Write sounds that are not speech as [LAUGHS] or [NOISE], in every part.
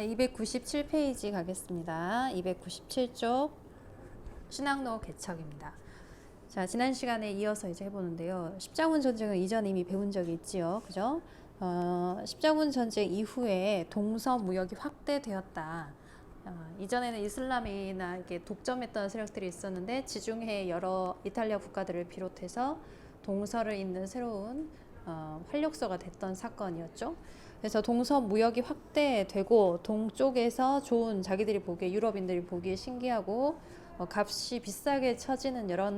자, 297페이지 가겠습니다. 297쪽 신학로 개척입니다. 자, 지난 시간에 이어서 이제 해보는데요. 십자군 전쟁은 이전 이미 배운 적이 있지요. 그죠? 어, 십자군 전쟁 이후에 동서 무역이 확대되었다. 어, 이전에는 이슬람이나 이렇게 독점했던 세력들이 있었는데 지중해 여러 이탈리아 국가들을 비롯해서 동서를 잇는 새로운 어, 활력소가 됐던 사건이었죠. 그래서 동서 무역이 확대되고 동쪽에서 좋은 자기들이 보기에 유럽인들이 보기에 신기하고 어, 값이 비싸게 처지는 여러,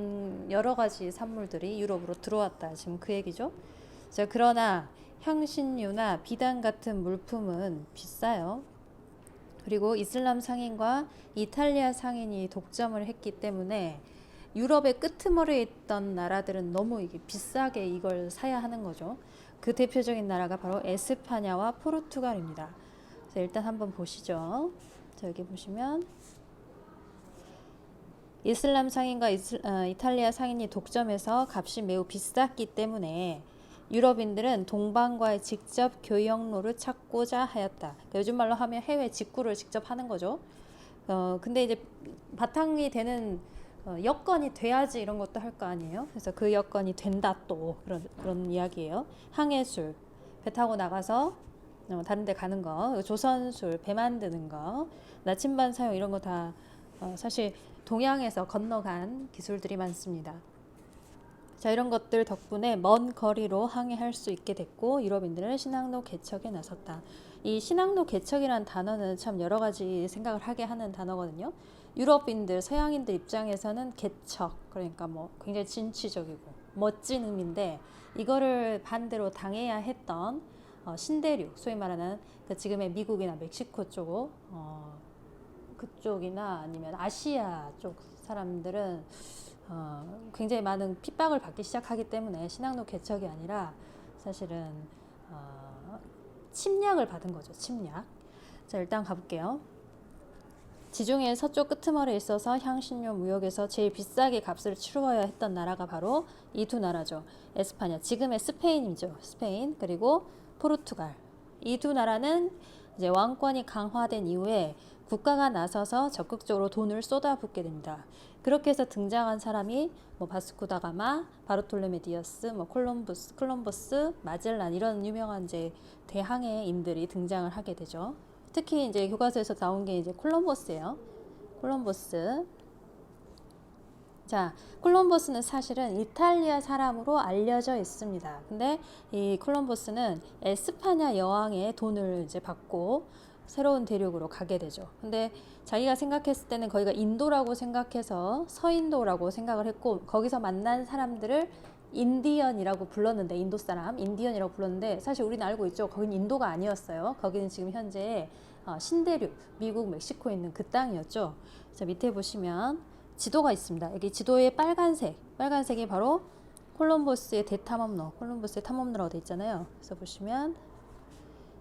여러 가지 산물들이 유럽으로 들어왔다. 지금 그 얘기죠. 자, 그러나 향신료나 비단 같은 물품은 비싸요. 그리고 이슬람 상인과 이탈리아 상인이 독점을 했기 때문에 유럽의 끄트머리에 있던 나라들은 너무 이게 비싸게 이걸 사야 하는 거죠. 그 대표적인 나라가 바로 에스파냐와 포르투갈입니다. 자, 일단 한번 보시죠. 자, 여기 보시면 이슬람 상인과 이슬, 어, 이탈리아 상인이 독점해서 값이 매우 비쌌기 때문에 유럽인들은 동방과의 직접 교역로를 찾고자 하였다. 그러니까 요즘 말로 하면 해외 직구를 직접 하는 거죠. 어, 근데 이제 바탕이 되는 어, 여건이 돼야지 이런 것도 할 거 아니에요. 그래서 그 여건이 된다 또 그런 그런 이야기예요. 항해술 배 타고 나가서 어, 다른 데 가는 거, 조선술 배 만드는 거, 나침반 사용 이런 거다 어, 사실 동양에서 건너간 기술들이 많습니다. 자, 이런 것들 덕분에 먼 거리로 항해할 수 있게 됐고 유럽인들은 신항로 개척에 나섰다. 이 신항로 개척이라는 단어는 참 여러 가지 생각을 하게 하는 단어거든요. 유럽인들, 서양인들 입장에서는 개척, 그러니까 뭐 굉장히 진취적이고 멋진 의미인데 이거를 반대로 당해야 했던 어, 신대륙, 소위 말하는 그 지금의 미국이나 멕시코 쪽, 어, 그쪽이나 아니면 아시아 쪽 사람들은 어, 굉장히 많은 핍박을 받기 시작하기 때문에 신학로 개척이 아니라 사실은 어, 침략을 받은 거죠. 침략. 자 일단 가볼게요. 지중해 서쪽 끄트머리에 있어서 향신료 무역에서 제일 비싸게 값을 치루어야 했던 나라가 바로 이 두 나라죠. 에스파냐, 지금의 스페인이죠. 스페인 그리고 포르투갈. 이 두 나라는 이제 왕권이 강화된 이후에 국가가 나서서 적극적으로 돈을 쏟아붓게 됩니다. 그렇게 해서 등장한 사람이 뭐 바스코다 가마, 바르톨레메 디어스, 뭐 콜럼부스, 콜럼버스, 마젤란 이런 유명한 이제 대항해인들이 등장을 하게 되죠. 특히 이제 교과서에서 나온 게 이제 콜럼버스예요. 콜럼버스. 자, 콜럼버스는 사실은 이탈리아 사람으로 알려져 있습니다. 근데 이 콜럼버스는 에스파냐 여왕의 돈을 이제 받고 새로운 대륙으로 가게 되죠. 근데 자기가 생각했을 때는 거기가 인도라고 생각해서 서인도라고 생각을 했고 거기서 만난 사람들을 인디언이라고 불렀는데 인도 사람 인디언이라고 불렀는데 사실 우리는 알고 있죠. 거긴 인도가 아니었어요. 거기는 지금 현재 어, 신대륙 미국 멕시코에 있는 그 땅이었죠. 자 밑에 보시면 지도가 있습니다. 여기 지도에 빨간색 빨간색이 바로 콜럼버스의 대탐험로 콜럼버스의 탐험로라고 돼 있잖아요. 그래서 보시면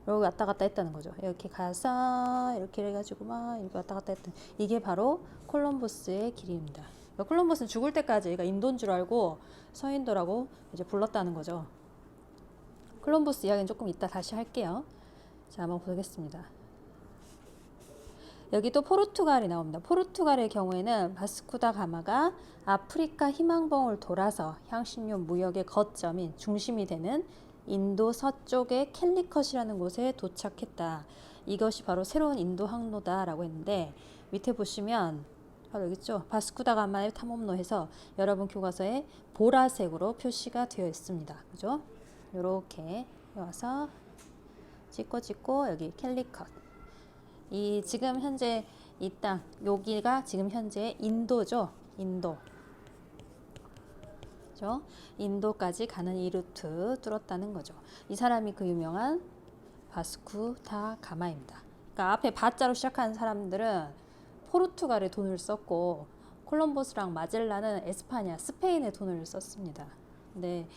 이렇게 왔다 갔다 했다는 거죠. 이렇게 가서 이렇게 해가지고 막 이렇게 왔다 갔다 했던 이게 바로 콜럼버스의 길입니다. 그러니까 콜럼버스는 죽을 때까지 그러니까 인도인 줄 알고 서인도라고 이제 불렀다는 거죠. 콜럼버스 이야기는 조금 이따 다시 할게요. 자, 한번 보겠습니다. 여기 또 포르투갈이 나옵니다. 포르투갈의 경우에는 바스쿠다 가마가 아프리카 희망봉을 돌아서 향신료 무역의 거점인 중심이 되는 인도 서쪽의 캘리컷이라는 곳에 도착했다. 이것이 바로 새로운 인도 항로다라고 했는데 밑에 보시면 바로 있죠. 바스쿠다 가마의 탐험로에서 여러분 교과서에 보라색으로 표시가 되어 있습니다. 그죠? 이렇게 와서 찍고 찍고 여기 캘리컷. 이 지금 현재 이 땅 여기가 지금 현재 인도죠. 인도. 그죠? 인도까지 가는 이 루트 뚫었다는 거죠. 이 사람이 그 유명한 바스쿠 다 가마입니다. 그러니까 앞에 바자로 시작하는 사람들은 포르투갈에 돈을 썼고 콜럼버스랑 마젤란은 에스파냐, 스페인에 돈을 썼습니다. 근데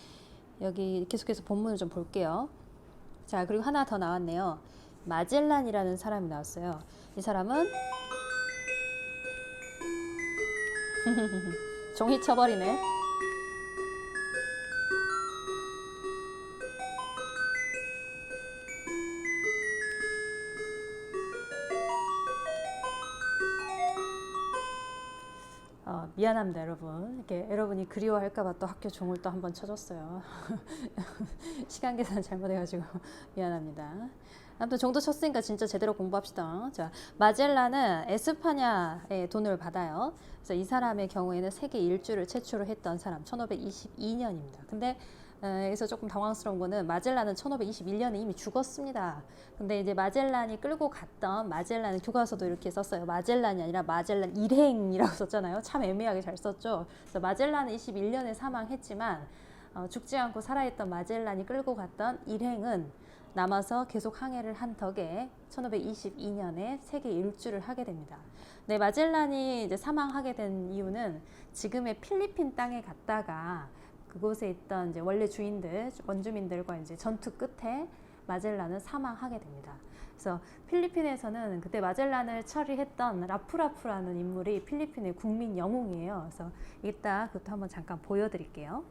여기 계속해서 본문을 좀 볼게요. 자, 그리고 하나 더 나왔네요. 마젤란이라는 사람이 나왔어요. 이 사람은 [LAUGHS] 종이 쳐버리네. 미안합니다, 여러분. 이렇게 여러분이 그리워할까봐 또 학교 종을 또 한번 쳐줬어요. [LAUGHS] 시간 계산 잘못해가지고 [LAUGHS] 미안합니다. 아무튼 정도 쳤으니까 진짜 제대로 공부합시다. 자, 마젤란은 에스파냐의 돈을 받아요. 그래서 이 사람의 경우에는 세계 일주를 최초로 했던 사람, 1522년입니다. 근데 어, 여기서 조금 당황스러운 거는 마젤란은 1521년에 이미 죽었습니다. 근데 이제 마젤란이 끌고 갔던 마젤란 교과서도 이렇게 썼어요. 마젤란이 아니라 마젤란 일행이라고 [LAUGHS] 썼잖아요. 참 애매하게 잘 썼죠. 그래서 마젤란은 21년에 사망했지만 어, 죽지 않고 살아있던 마젤란이 끌고 갔던 일행은 남아서 계속 항해를 한 덕에 1522년에 세계 일주를 하게 됩니다. 네, 마젤란이 이제 사망하게 된 이유는 지금의 필리핀 땅에 갔다가 그곳에 있던 이제 원래 주인들, 원주민들과 이제 전투 끝에 마젤란은 사망하게 됩니다. 그래서 필리핀에서는 그때 마젤란을 처리했던 라프라프라는 인물이 필리핀의 국민 영웅이에요. 그래서 이따 그것도 한번 잠깐 보여드릴게요.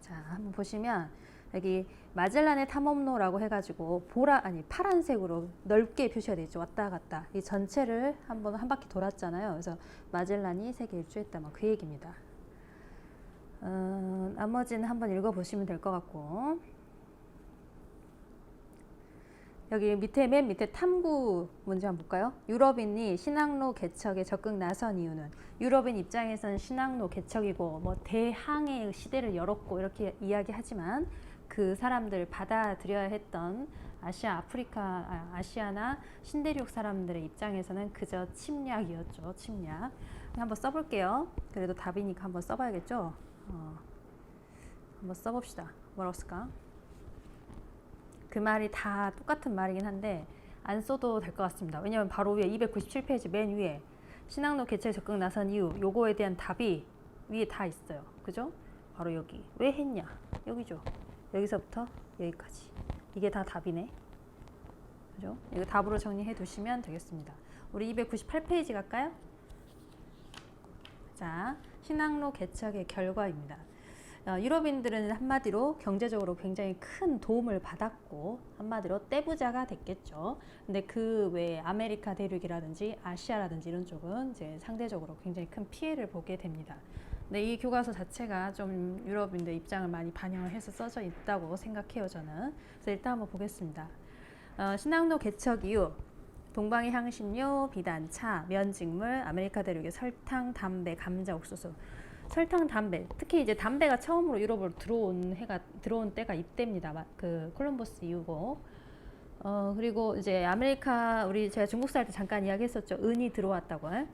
자, 한번 보시면 여기 마젤란의 탐험로라고 해가지고 보라 아니 파란색으로 넓게 표시가 되어 있죠. 왔다 갔다 이 전체를 한번 한 바퀴 돌았잖아요. 그래서 마젤란이 세계 일주했다. 뭐 그 얘기입니다. 어, 나머지는 한번 읽어보시면 될 것 같고 여기 밑에 맨 밑에 탐구 문제 한번 볼까요? 유럽인이 신항로 개척에 적극 나선 이유는 유럽인 입장에서는 신항로 개척이고 뭐 대항해 시대를 열었고 이렇게 이야기하지만 그 사람들 받아들여야 했던 아시아, 아프리카, 아, 아시아나 신대륙 사람들의 입장에서는 그저 침략이었죠. 침략. 한번 써볼게요. 그래도 답이니까 한번 써봐야겠죠. 어, 한번 써봅시다. 뭐라고 쓸까? 그 말이 다 똑같은 말이긴 한데 안 써도 될 것 같습니다. 왜냐하면 바로 위에 297페이지 맨 위에 신학로 개최 적극 나선 이유 요거에 대한 답이 위에 다 있어요. 그죠? 바로 여기 왜 했냐 여기죠. 여기서부터 여기까지 이게 다 답이네. 그죠? 이거 답으로 정리해 두시면 되겠습니다. 우리 298페이지 갈까요? 자, 신항로 개척의 결과입니다. 어, 유럽인들은 한마디로 경제적으로 굉장히 큰 도움을 받았고 한마디로 떼부자가 됐겠죠. 근데 그 외에 아메리카 대륙이라든지 아시아라든지 이런 쪽은 이제 상대적으로 굉장히 큰 피해를 보게 됩니다. 근데 이 교과서 자체가 좀 유럽인들 입장을 많이 반영을 해서 써져 있다고 생각해요, 저는. 그래서 일단 한번 보겠습니다. 어, 신항로 개척 이후 동방의 향신료, 비단 차, 면 직물, 아메리카 대륙의 설탕, 담배, 감자, 옥수수. 설탕, 담배. 특히 이제 담배가 처음으로 유럽으로 들어온 해가 들어온 때가 이때입니다. 마- 그 콜럼버스 이후고. 어 그리고 이제 아메리카 우리 제가 중국 살 때 잠깐 이야기했었죠. 은이 들어왔다고. 에?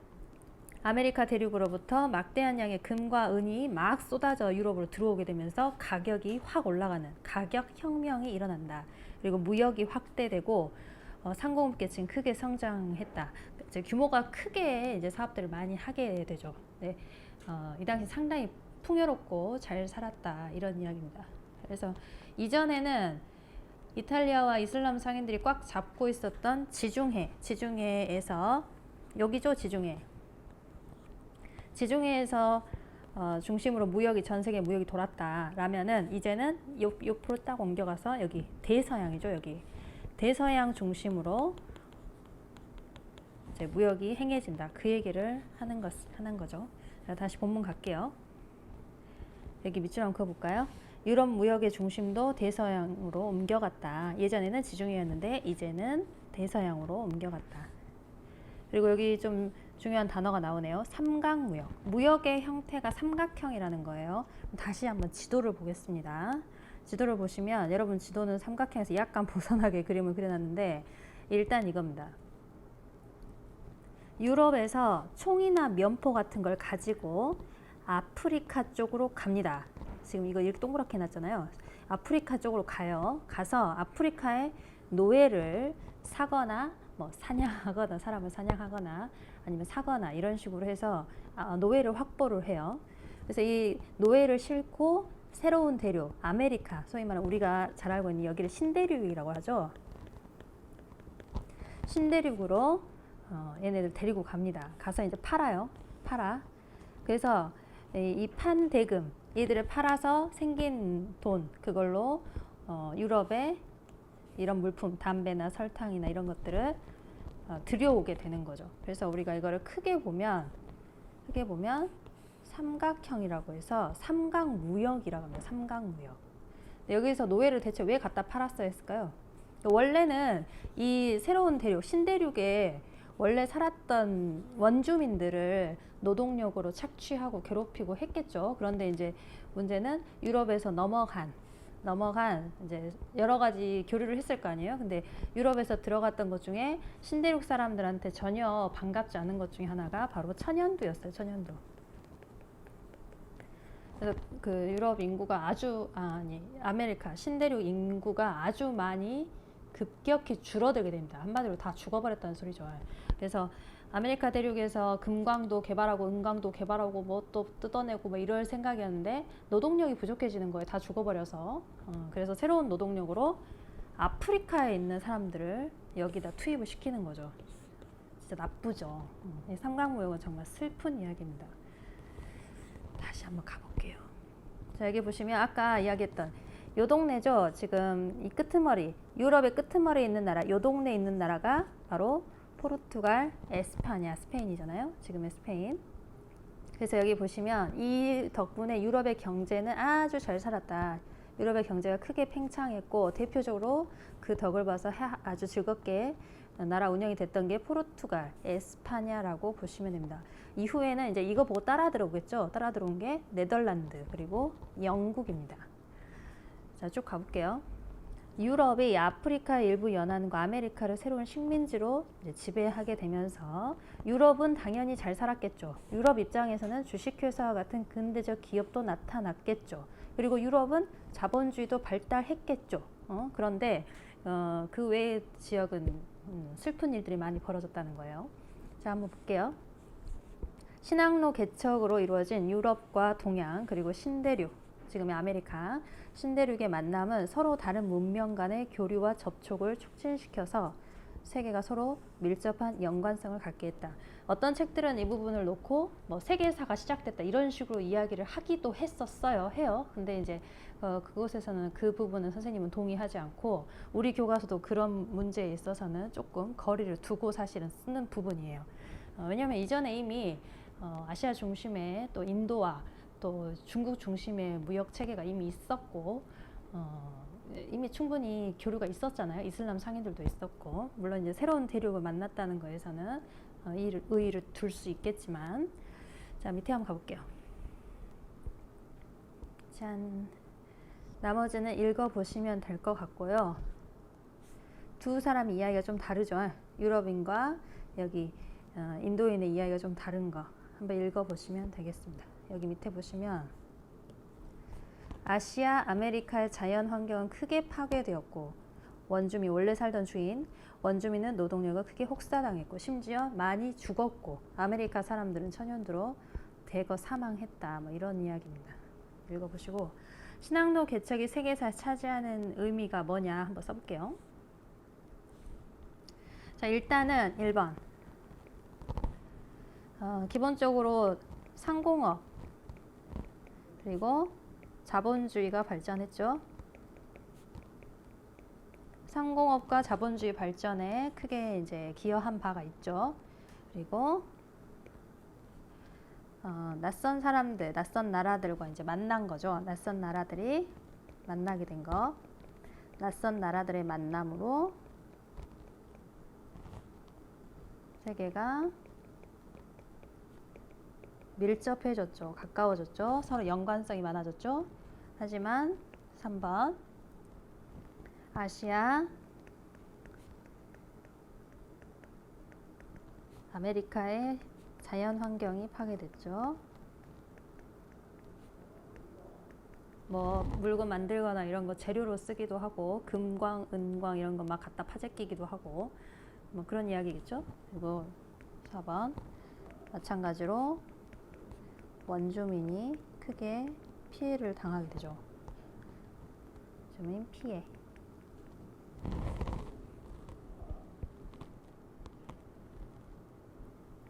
아메리카 대륙으로부터 막대한 양의 금과 은이 막 쏟아져 유럽으로 들어오게 되면서 가격이 확 올라가는 가격 혁명이 일어난다. 그리고 무역이 확대되고 어, 상공업계층 크게 성장했다. 이제 규모가 크게 이제 사업들을 많이 하게 되죠. 네, 어, 이 당시 상당히 풍요롭고 잘 살았다 이런 이야기입니다. 그래서 이전에는 이탈리아와 이슬람 상인들이 꽉 잡고 있었던 지중해, 지중해에서 여기죠, 지중해. 지중해에서 어, 중심으로 무역이 전 세계 무역이 돌았다라면은 이제는 옆, 옆으로 딱 옮겨가서 여기 대서양이죠, 여기 대서양 중심으로 무역이 행해진다. 그 얘기를 하는 것 하는 거죠. 자, 다시 본문 갈게요. 여기 밑줄 한번 그어볼까요? 유럽 무역의 중심도 대서양으로 옮겨갔다. 예전에는 지중해였는데 이제는 대서양으로 옮겨갔다. 그리고 여기 좀 중요한 단어가 나오네요. 삼각무역. 무역의 형태가 삼각형이라는 거예요. 다시 한번 지도를 보겠습니다. 지도를 보시면 여러분 지도는 삼각형에서 약간 [LAUGHS] 벗어나게 그림을 그려놨는데 일단 이겁니다. 유럽에서 총이나 면포 같은 걸 가지고 아프리카 쪽으로 갑니다. 지금 이거 이렇게 동그랗게 해놨잖아요. 아프리카 쪽으로 가요. 가서 아프리카의 노예를 사거나 뭐 사냥하거나 사람을 사냥하거나 아니면 사거나 이런 식으로 해서 아, 노예를 확보를 해요. 그래서 이 노예를 싣고 새로운 대륙 아메리카 소위 말하는 우리가 잘 알고 있는 여기를 신대륙이라고 하죠. 신대륙으로 어, 얘네들 데리고 갑니다. 가서 이제 팔아요. 팔아. 그래서 이 판 대금 얘들을 팔아서 생긴 돈 그걸로 어, 유럽에 이런 물품 담배나 설탕이나 이런 것들을 어, 들여오게 되는 거죠. 그래서 우리가 이거를 크게 보면 크게 보면 삼각형이라고 해서 삼각무역이라고 합니다. 삼각무역. 여기서 노예를 대체 왜 갖다 팔았어야 했을까요? 원래는 이 새로운 대륙, 신대륙에 원래 살았던 원주민들을 노동력으로 착취하고 괴롭히고 했겠죠. 그런데 이제 문제는 유럽에서 넘어간 넘어간 이제 여러 가지 교류를 했을 거 아니에요. 근데 유럽에서 들어갔던 것 중에 신대륙 사람들한테 전혀 반갑지 않은 것 중에 하나가 바로 천연두였어요. 천연두. 그래서 그 유럽 인구가 아주 아, 아니 아메리카 신대륙 인구가 아주 많이 급격히 줄어들게 됩니다. 한마디로 다 죽어버렸다는 소리죠. 그래서 아메리카 대륙에서 금광도 개발하고 은광도 개발하고 뭐 또 뜯어내고 뭐 이럴 생각이었는데 노동력이 부족해지는 거예요. 다 죽어버려서. 어, 그래서 새로운 노동력으로 아프리카에 있는 사람들을 여기다 투입을 시키는 거죠. 진짜 나쁘죠. 음, 이 삼각무역은 정말 슬픈 이야기입니다. 다시 한번 가볼게요. 자 여기 보시면 아까 이야기했던 요 동네죠. 지금 이 끄트머리 유럽의 끄트머리에 있는 나라, 요 동네에 있는 나라가 바로 포르투갈, 에스파냐, 스페인이잖아요. 지금의 스페인. 그래서 여기 보시면 이 덕분에 유럽의 경제는 아주 잘 살았다. 유럽의 경제가 크게 팽창했고 대표적으로 그 덕을 봐서 하- 아주 즐겁게 나라 운영이 됐던 게 포르투갈, 에스파냐라고 보시면 됩니다. 이후에는 이제 이거 보고 따라 들어오겠죠. 따라 들어온 게 네덜란드 그리고 영국입니다. 자, 쭉 가볼게요. 유럽이 아프리카 일부 연안과 아메리카를 새로운 식민지로 지배하게 되면서 유럽은 당연히 잘 살았겠죠. 유럽 입장에서는 주식회사와 같은 근대적 기업도 나타났겠죠. 그리고 유럽은 자본주의도 발달했겠죠. 어? 그런데 어, 그 외의 지역은 음, 슬픈 일들이 많이 벌어졌다는 거예요. 자, 한번 볼게요. 신항로 개척으로 이루어진 유럽과 동양 그리고 신대륙 지금의 아메리카 신대륙의 만남은 서로 다른 문명 간의 교류와 접촉을 촉진시켜서 세계가 서로 밀접한 연관성을 갖게 했다. 어떤 책들은 이 부분을 놓고 뭐 세계사가 시작됐다 이런 식으로 이야기를 하기도 했었어요. 해요. 근데 이제 어, 그곳에서는 그 부분은 선생님은 동의하지 않고 우리 교과서도 그런 문제에 있어서는 조금 거리를 두고 사실은 쓰는 부분이에요. 어, 왜냐하면 이전에 이미 어, 아시아 중심의 또 인도와 또 중국 중심의 무역 체계가 이미 있었고 어, 이미 충분히 교류가 있었잖아요. 이슬람 상인들도 있었고 물론 이제 새로운 대륙을 만났다는 거에서는 어, 이 의의를 둘 수 있겠지만 자 밑에 한번 가볼게요. 짠 나머지는 읽어 보시면 될 것 같고요. 두 사람 이야기가 좀 다르죠. 유럽인과 여기 어, 인도인의 이야기가 좀 다른 거 한번 읽어 보시면 되겠습니다. 여기 밑에 보시면 아시아, 아메리카의 자연 환경은 크게 파괴되었고 원주민 원래 살던 주인 원주민은 노동력을 크게 혹사당했고 심지어 많이 죽었고 아메리카 사람들은 천연두로 대거 사망했다. 뭐 이런 이야기입니다. 읽어보시고 신앙로 개척이 세계사에 차지하는 의미가 뭐냐 한번 써볼게요. 자 일단은 1번 어, 기본적으로 상공업 그리고 자본주의가 발전했죠. 상공업과 자본주의 발전에 크게 이제 기여한 바가 있죠. 그리고 어, 낯선 사람들, 낯선 나라들과 이제 만난 거죠. 낯선 나라들이 만나게 된 거. 낯선 나라들의 만남으로 세계가 밀접해졌죠. 가까워졌죠. 서로 연관성이 많아졌죠. 하지만 3번 아시아 아메리카의 자연 환경이 파괴됐죠. 뭐 물건 만들거나 이런 거 재료로 쓰기도 하고 금광, 은광 이런 거 막 갖다 파재 끼기도 하고 뭐 그런 이야기겠죠. 그리고 4번 마찬가지로 원주민이 크게 피해를 당하게 되죠. 주민 피해.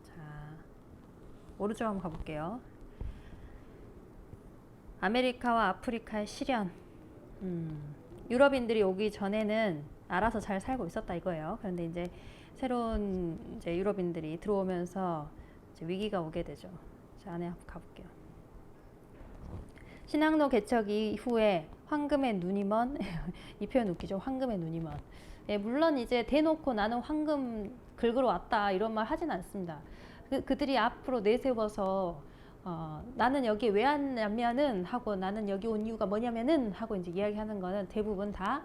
자, 오른쪽 한번 가볼게요. 아메리카와 아프리카의 시련. 음, 유럽인들이 오기 전에는 알아서 잘 살고 있었다 이거예요. 그런데 이제 새로운 이제 유럽인들이 들어오면서 이제 위기가 오게 되죠. 자, 안에 한번 가볼게요. 신항로 개척 이후에 황금의 눈이 먼 [LAUGHS] 이 표현 웃기죠. 황금의 눈이 먼. 예, 물론 이제 대놓고 나는 황금 긁으러 왔다 이런 말 하진 않습니다. 그, 그들이 앞으로 내세워서 어, 나는 여기 왜 왔냐면은 하고 나는 여기 온 이유가 뭐냐면은 하고 이제 이야기하는 거는 대부분 다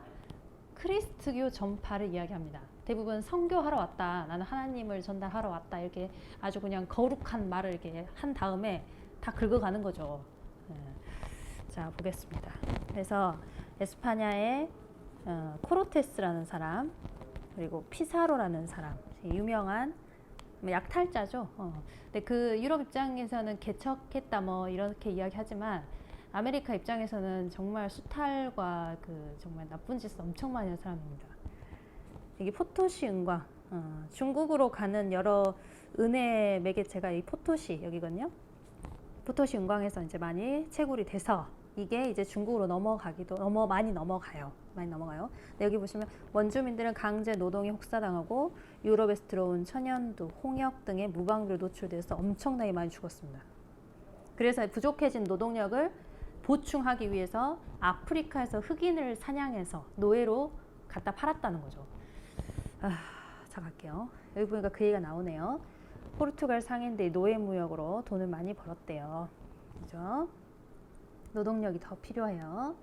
크리스트교 전파를 이야기합니다. 대부분 성교하러 왔다. 나는 하나님을 전달하러 왔다. 이렇게 아주 그냥 거룩한 말을 이렇게 한 다음에 다 긁어가는 거죠. 예. 자 보겠습니다. 그래서 에스파냐의 어, 코르테스라는 사람 그리고 피사로라는 사람 유명한 뭐 약탈자죠. 어. 근데 그 유럽 입장에서는 개척했다 뭐 이렇게 이야기하지만 아메리카 입장에서는 정말 수탈과 그 정말 나쁜 짓을 엄청 많이 한 사람입니다. 이게 포토시 은광. 어, 중국으로 가는 여러 은혜 매개체가 이 포토시 여기거든요. 포토시 은광에서 이제 많이 채굴이 돼서 이게 이제 중국으로 넘어가기도 넘어 많이 넘어가요. 많이 넘어가요. 근데 여기 보시면 원주민들은 강제 노동에 혹사당하고 유럽에서 들어온 천연두, 홍역 등의 무방비로 노출돼서 엄청나게 많이 죽었습니다. 그래서 부족해진 노동력을 보충하기 위해서 아프리카에서 흑인을 사냥해서 노예로 갖다 팔았다는 거죠. 아, 자 갈게요. 여기 보니까 그 얘기가 나오네요. 포르투갈 상인들이 노예 무역으로 돈을 많이 벌었대요. 그죠? 노동력이 더 필요해요.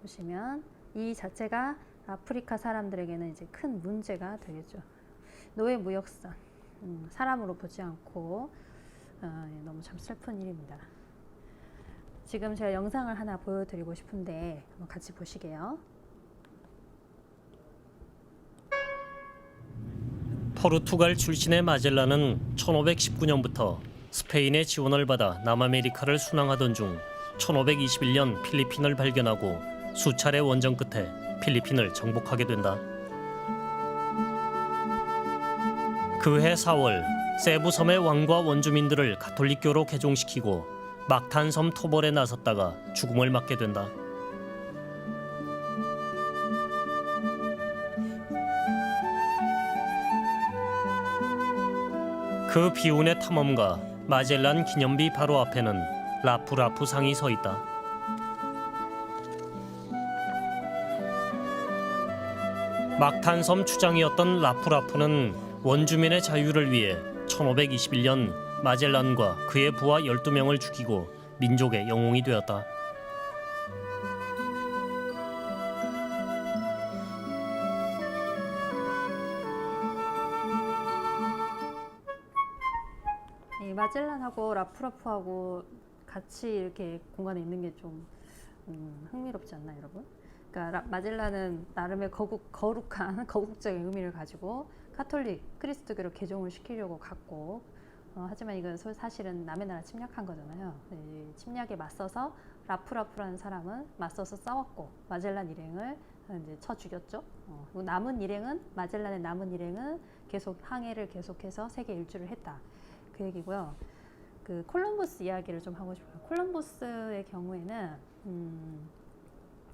보시면 이 자체가 아프리카 사람들에게는 이제 큰 문제가 되겠죠. 노예 무역선 음, 사람으로 보지 않고 어, 예, 너무 참 슬픈 일입니다. 지금 제가 영상을 하나 보여드리고 싶은데 한번 같이 보시게요. 포르투갈 출신의 마젤란은 1519년부터 스페인의 지원을 받아 남아메리카를 순항하던 중 1521년 필리핀을 발견하고 수차례 원정 끝에 필리핀을 정복하게 된다. 그해 4월 세부 섬의 왕과 원주민들을 가톨릭교로 개종시키고 막탄 섬 토벌에 나섰다가 죽음을 맞게 된다. 그 비운의 탐험가 마젤란 기념비 바로 앞에는 라프라프 상이 서 있다. 막탄섬 추장이었던 라프라프는 원주민의 자유를 위해 1521년 마젤란과 그의 부하 12명을 죽이고 민족의 영웅이 되었다. 이 마젤란하고 라프라프하고 같이 이렇게 공간에 있는 게좀 음, 흥미롭지 않나요, 여러분? 그러니까 라- 마젤란은 나름의 거국, 거룩한 [LAUGHS] 거국적인 의미를 가지고 카톨릭 크리스트교로 개종을 시키려고 갔고 어, 하지만 이건 소- 사실은 남의 나라 침략한 거잖아요. 이 침략에 맞서서 라프라프라는 사람은 맞서서 싸웠고 마젤란 일행을 이제 쳐 죽였죠. 어, 남은 일행은 마젤란의 남은 일행은 계속 항해를 계속해서 세계 일주를 했다. 그 얘기고요. 그 콜럼버스 이야기를 좀 하고 싶어요. 콜럼버스의 경우에는 음,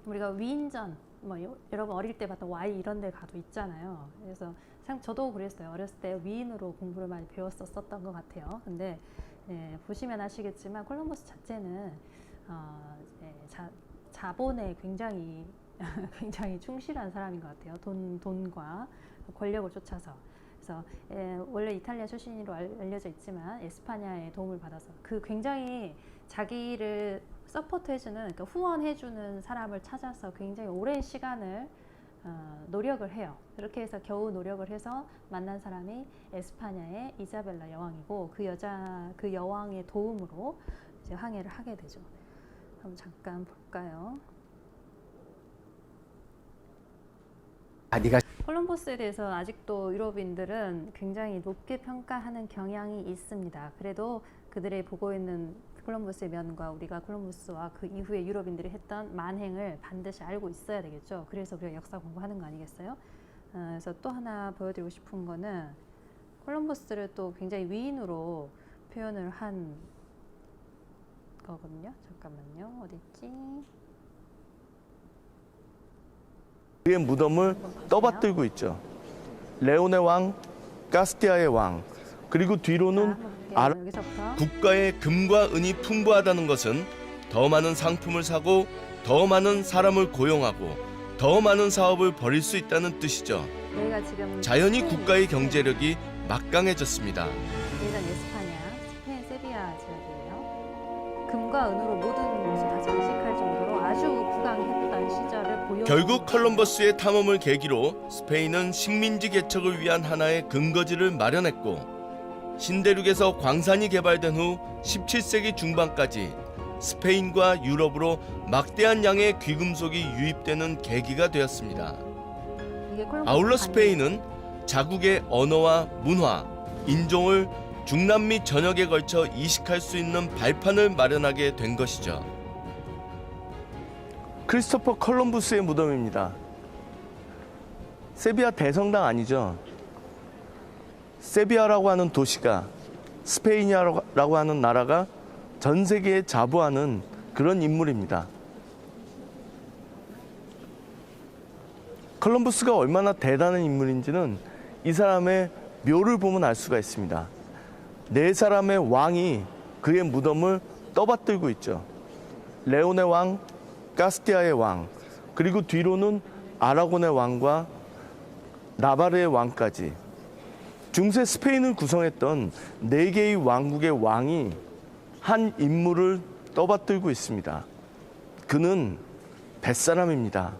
우리가 위인전 뭐 여- 여러분 어릴 때 봤던 Y 이런 데 가도 있잖아요. 그래서 참 저도 그랬어요. 어렸을 때 위인으로 공부를 많이 배웠었던 것 같아요. 근데 예, 보시면 아시겠지만 콜럼버스 자체는 어, 이제 자, 자본에 굉장히 [LAUGHS] 굉장히 충실한 사람인 것 같아요. 돈 돈과 권력을 쫓아서. 그래서 예, 원래 이탈리아 출신으로 알- 알려져 있지만 에스파냐의 도움을 받아서 그 굉장히 자기를 서포트해주는 그러니까 후원해주는 사람을 찾아서 굉장히 오랜 시간을 어, 노력을 해요. 그렇게 해서 겨우 노력을 해서 만난 사람이 에스파냐의 이자벨라 여왕이고 그 여자 그 여왕의 도움으로 이제 항해를 하게 되죠. 한번 잠깐 볼까요? 아, 네가 콜럼버스에 대해서 아직도 유럽인들은 굉장히 높게 평가하는 경향이 있습니다. 그래도 그들의 보고 있는 콜럼버스의 면과 우리가 콜럼버스와 그 이후에 유럽인들이 했던 만행을 반드시 알고 있어야 되겠죠. 그래서 우리가 역사 공부하는 거 아니겠어요? 어, 그래서 또 하나 보여드리고 싶은 거는 콜럼버스를 또 굉장히 위인으로 표현을 한 거거든요. 잠깐만요. 어디 있지? 그의 무덤을 떠받들고 있죠. 레온의 왕, 카스티아의 왕, 그리고 뒤로는 여기서부터. 국가의 금과 은이 풍부하다는 것은 더 많은 상품을 사고 더 많은 사람을 고용하고 더 많은 사업을 벌일 수 있다는 뜻이죠. 자연히 국가의 경제력이 막강해졌습니다. 여기가 에스파냐, 스페인 세비야 지역이에요. 금과 은으로 모든 것을 다 장식할 정도로 아주 부강했던 시절을 보여. 결국 컬럼버스의 탐험을 계기로 스페인은 식민지 개척을 위한 하나의 근거지를 마련했고 신대륙에서 광산이 개발된 후 17세기 중반까지 스페인과 유럽으로 막대한 양의 귀금속이 유입되는 계기가 되었습니다. 아울러 스페인은 자국의 언어와 문화, 인종을 중남미 전역에 걸쳐 이식할 수 있는 발판을 마련하게 된 것이죠. 크리스토퍼 컬럼부스의 무덤입니다. 세비야 대성당 아니죠? 세비야라고 하는 도시가 스페인이라고 하는 나라가 전 세계에 자부하는 그런 인물입니다. 컬럼부스가 얼마나 대단한 인물인지는 이 사람의 묘를 보면 알 수가 있습니다. 네 사람의 왕이 그의 무덤을 떠받들고 있죠. 레온의 왕, 카스티아의 왕, 그리고 뒤로는 아라곤의 왕과 나바르의 왕까지 중세 스페인을 구성했던 네 개의 왕국의 왕이 한 인물을 떠받들고 있습니다. 그는 뱃사람입니다.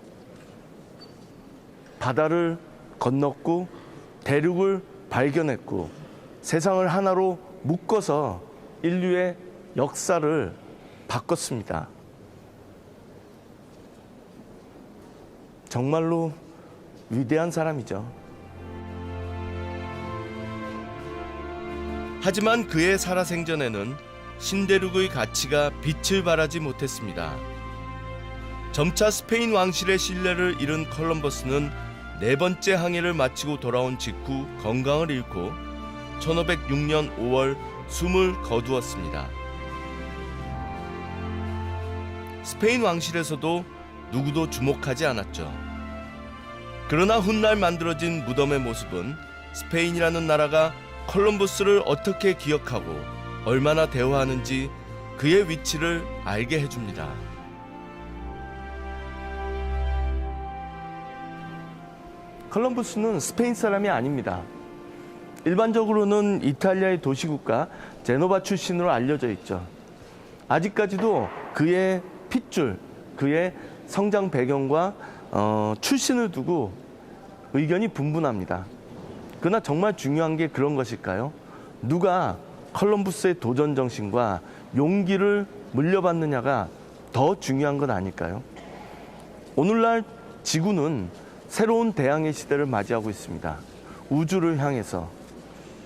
바다를 건넜고 대륙을 발견했고 세상을 하나로 묶어서 인류의 역사를 바꿨습니다. 정말로 위대한 사람이죠. 하지만 그의 살아생전에는 신대륙의 가치가 빛을 발하지 못했습니다. 점차 스페인 왕실의 신뢰를 잃은 컬럼버스는 네 번째 항해를 마치고 돌아온 직후 건강을 잃고 1506년 5월 숨을 거두었습니다. 스페인 왕실에서도 누구도 주목하지 않았죠. 그러나 훗날 만들어진 무덤의 모습은 스페인이라는 나라가 콜럼버스를 어떻게 기억하고 얼마나 대우하는지 그의 위치를 알게 해줍니다. 컬럼부스는 스페인 사람이 아닙니다. 일반적으로는 이탈리아의 도시국가 제노바 출신으로 알려져 있죠. 아직까지도 그의 핏줄, 그의 성장 배경과 어, 출신을 두고 의견이 분분합니다. 그러나 정말 중요한 게 그런 것일까요? 누가 컬럼부스의 도전 정신과 용기를 물려받느냐가 더 중요한 건 아닐까요? 오늘날 지구는 새로운 대항해 시대를 맞이하고 있습니다. 우주를 향해서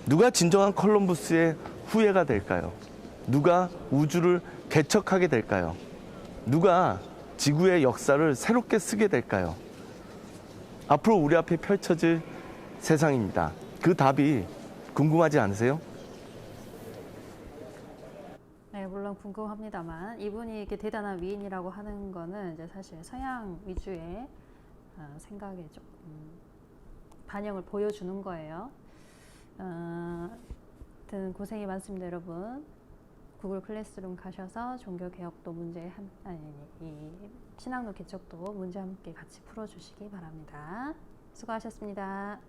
누가 진정한 컬럼부스의 후예가 될까요? 누가 우주를 개척하게 될까요? 누가 지구의 역사를 새롭게 쓰게 될까요? 앞으로 우리 앞에 펼쳐질 세상입니다. 그 답이 궁금하지 않으세요? 네, 물론 궁금합니다만 이분이 이렇게 대단한 위인이라고 하는 거는 이제 사실 서양 위주의 어, 생각에 조금 반영을 보여주는 거예요. 어, 고생이 많습니다, 여러분. 구글 클래스룸 가셔서 종교 개혁도 문제 한 아니, 아니 이 신학로 개척도 문제 함께 같이 풀어주시기 바랍니다. 수고하셨습니다.